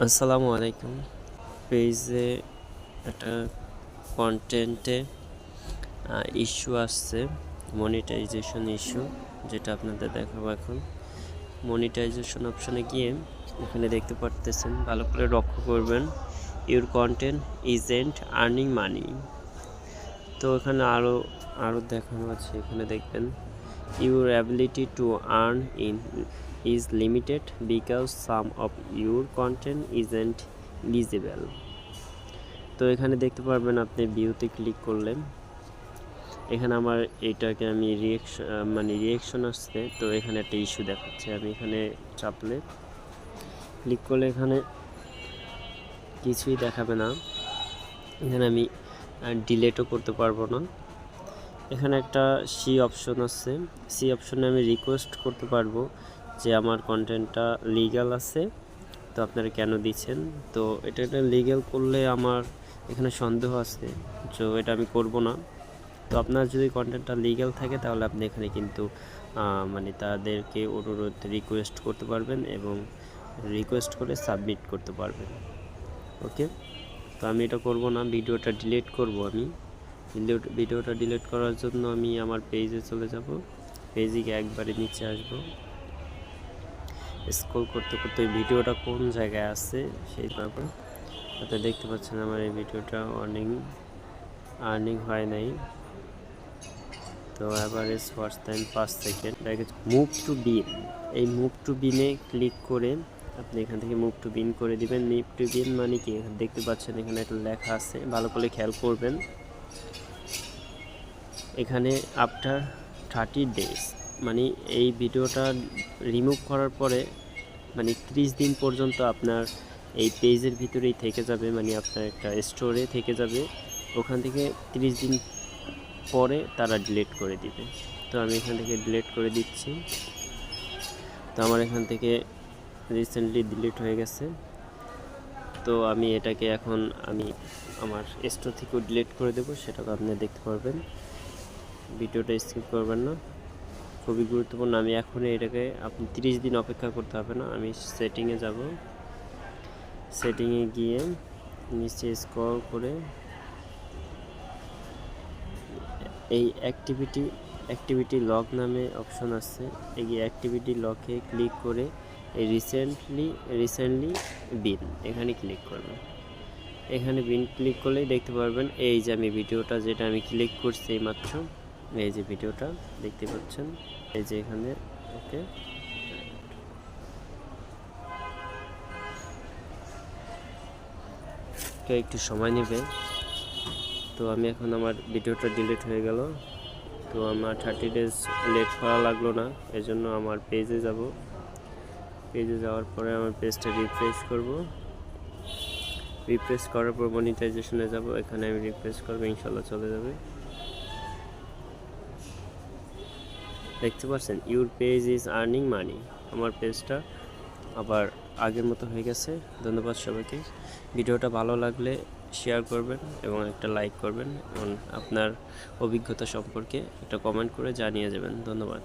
আসসালামু আলাইকুম। পেজে একটা কন্টেন্টে ইস্যু আসছে মনিটাইজেশন ইস্যু যেটা আপনাদের দেখাবো এখন। মনিটাইজেশন অপশানে গিয়ে এখানে দেখতে পারতেছেন, ভালো করে লক্ষ্য করবেন your content isn't earning money তো এখানে আরও আরও দেখানো আছে, এখানে দেখবেন। Your ability to earn in is limited because some of your content isn't visible. তো এখানে দেখতে পারবেন আপনি ভিউতে ক্লিক করলেন। এখানে আমার এটাকে আমি রিয়েকশন মানে রিয়েকশন আসছে। তো এখানে একটা ইস্যু দেখাচ্ছে। আমি এখানে চাপলে ক্লিক করলে এখানে কিছুই দেখাবে না। এখানে আমি ডিলেটও করতে পারব না। এখানে একটা সি অপশন আছে। সি অপশনে আমি রিকোয়েস্ট করতে পারব যে আমার কন্টেন্টটা লিগ্যাল আছে, তো আপনারা কেন দিচ্ছেন? তো এটা এটা লিগ্যাল করলে আমার এখানে সন্দেহ আছে, তো এটা আমি করব না। তো আপনার যদি কন্টেন্টটা লিগ্যাল থাকে, তাহলে আপনি এখানে কিন্তু মানে তাদেরকে অনুরোধ রিকোয়েস্ট করতে পারবেন এবং রিকোয়েস্ট করে সাবমিট করতে পারবেন। ওকে তো আমি এটা করব না ভিডিওটা ডিলিট করব আমি। ভিডিওটা ডিলিট করার জন্য আমি আমার পেজে চলে যাব। পেজে গিয়ে একবারে নিচে আসব। স্ক্রল করতে করতে ভিডিওটা কোন জায়গায় আছে সেই ব্যাপার। আপনি দেখতে পাচ্ছেন আমার এই ভিডিওটা আর্নিং আর্নিং হয় নাই। তো অ্যাভারেজ ফার্স্ট টাইম পাঁচ সেকেন্ড মুভ টু বিন এই মুভ টু বিনে ক্লিক করে আপনি এখান থেকে মুভ টু বিন করে দিবেন। মুভ টু বিন মানে কি? দেখতে পাচ্ছেন এখানে একটা লেখা আছে। ভালো করে খেয়াল করবেন। এখানে আফটার থার্টি ডেজ মানে এই ভিডিওটা রিমুভ করার পরে মানে ত্রিশ দিন পর্যন্ত আপনার এই পেজের ভিতরেই থেকে যাবে মানে আপনার একটা স্টোরে থেকে যাবে। ওখান থেকে ত্রিশ দিন পরে তারা ডিলিট করে দিবে। তো আমি এখান থেকে ডিলিট করে দিচ্ছি। তো আমার এখান থেকে রিসেন্টলি ডিলিট হয়ে গেছে। তো আমি এটাকে এখন আমি আমার স্টোর থেকেও ডিলিট করে দেবো সেটাকে আপনি দেখতে পারবেন। ভিডিওটা স্কিপ করবেন না। খুবই গুরুত্বপূর্ণ। আমি এখনই এটাকে আপনি তিরিশ দিন অপেক্ষা করতে হবে না। আমি সেটিংয়ে যাব। সেটিংয়ে গিয়ে নিচে স্ক্রল করে এই অ্যাক্টিভিটি অ্যাক্টিভিটি লক নামে অপশন আছে। এই অ্যাক্টিভিটি লকে ক্লিক করে এই রিসেন্টলি রিসেন্টলি বিন এখানে ক্লিক করবেন। এখানে বিন ক্লিক করলেই দেখতে পারবেন, এই যে আমি ভিডিওটা যেটা আমি ক্লিক করছি মাত্র এই যে ভিডিওটা দেখতে পাচ্ছেন, এই যে এখানে, ওকে। একটু সময় নেবে। তো আমি এখন আমার ভিডিওটা ডিলিট হয়ে গেল। তো আমার থার্টি ডেজ লেট করা লাগল না, এজন্য আমার পেজে যাব। পেজে যাওয়ার পরে আমার পেজটা রিফ্রেশ করব। রিফ্রেশ করার পর মনিটাইজেশনে যাব, এখানে আমি রিফ্রেশ করব, ইনশাল্লাহ চলে যাবে। দেখতে পাচ্ছেন your page is earning money আমার পেজটা আবার আগের মতো হয়ে গেছে। ধন্যবাদ সবাইকে। ভিডিওটা ভালো লাগলে শেয়ার করবেন এবং একটা লাইক করবেন। এবং আপনার অভিজ্ঞতা সম্পর্কে একটা কমেন্ট করে জানিয়ে যাবেন। ধন্যবাদ।